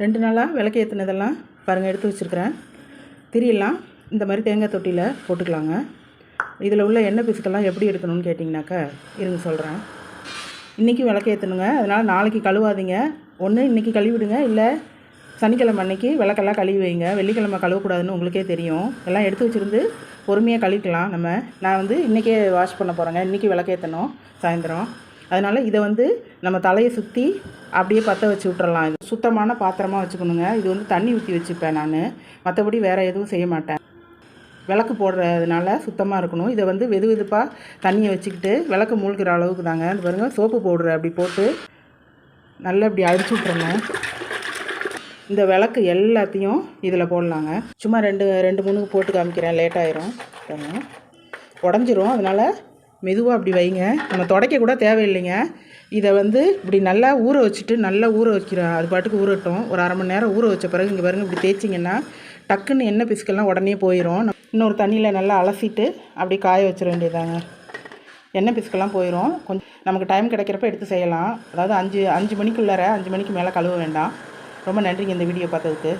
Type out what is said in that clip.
ரெண்டு நாளாக விளக்கு ஏற்றுனதெல்லாம் பாருங்கள் எடுத்து வச்சுருக்கிறேன். திரியெல்லாம் இந்த மாதிரி தேங்காய் தொட்டியில் போட்டுக்கலாங்க. இதில் உள்ள எண்ணெய் பிசுக்கெல்லாம் எப்படி எடுக்கணும்னு கேட்டிங்கனாக்கா இருங்க சொல்கிறேன் இன்றைக்கி விளக்கு ஏற்றணுங்க அதனால் நாளைக்கு கழுவாதீங்க. ஒன்று இன்றைக்கி கழுவிடுங்க. இல்லை சனிக்கிழமை அன்னைக்கு விளக்கெல்லாம் கழுவி வைங்க. வெள்ளிக்கிழமை கழுவக்கூடாதுன்னு உங்களுக்கே தெரியும். எல்லாம் எடுத்து வச்சுருந்து பொறுமையாக கழுவிக்கலாம் நம்ம. நான் வந்து இன்றைக்கே வாஷ் பண்ண போகிறேங்க இன்றைக்கி விளக்கேற்றணும் சாயந்தரம். அதனால் இதை வந்து நம்ம தலையை சுற்றி அப்படியே பற்ற வச்சு விட்றலாம் இது சுத்தமான பாத்திரமாக வச்சுக்கணுங்க. இது வந்து தண்ணி ஊற்றி வச்சுப்பேன் நான். மற்றபடி வேறு எதுவும் செய்ய மாட்டேன். விளக்கு போடுறதுனால சுத்தமாக இருக்கணும். இதை வந்து வெது வெதுப்பாக தண்ணியை வச்சுக்கிட்டு விளக்கு மூழ்கிற அளவுக்கு தாங்க. இது பாருங்கள் சோப்பு பவுடர் அப்படி போட்டு நல்லா இப்படி அடிச்சு விட்றணும் இந்த விளக்கு எல்லாத்தையும் இதில் போடலாங்க. சும்மா ரெண்டு ரெண்டு மூணுக்கு போட்டு காமிக்கிறேன். லேட் ஆயிரும். உடஞ்சிரும். அதனால் மெதுவாக அப்படி வைங்க. நம்ம துடைக்க கூட தேவையில்லைங்க. இதை வந்து இப்படி நல்லா ஊற வச்சுட்டு நல்லா ஊற வைக்கிறோம் அது பாட்டுக்கு ஊறட்டும். ஒரு அரை மணி நேரம் ஊற வச்ச பிறகு இங்கே பாருங்க இப்படி தேய்ச்சிங்கன்னா டக்குன்னு எண்ணெய் பிசுக்கெல்லாம் உடனே போயிடும் இன்னொரு தண்ணியில் நல்லா அலசிட்டு அப்படி காய வச்சிட வேண்டியதாங்க எண்ணெய் பிசுக்கெல்லாம் போயிடும் கொஞ்சம் நமக்கு டைம் கிடைக்கிறப்ப எடுத்து செய்யலாம். அதாவது அஞ்சு அஞ்சு மணிக்குள்ளார அஞ்சு மணிக்கு மேலே கழுவ வேண்டாம். ரொம்ப நன்றிங்க இந்த வீடியோ பார்த்ததுக்கு.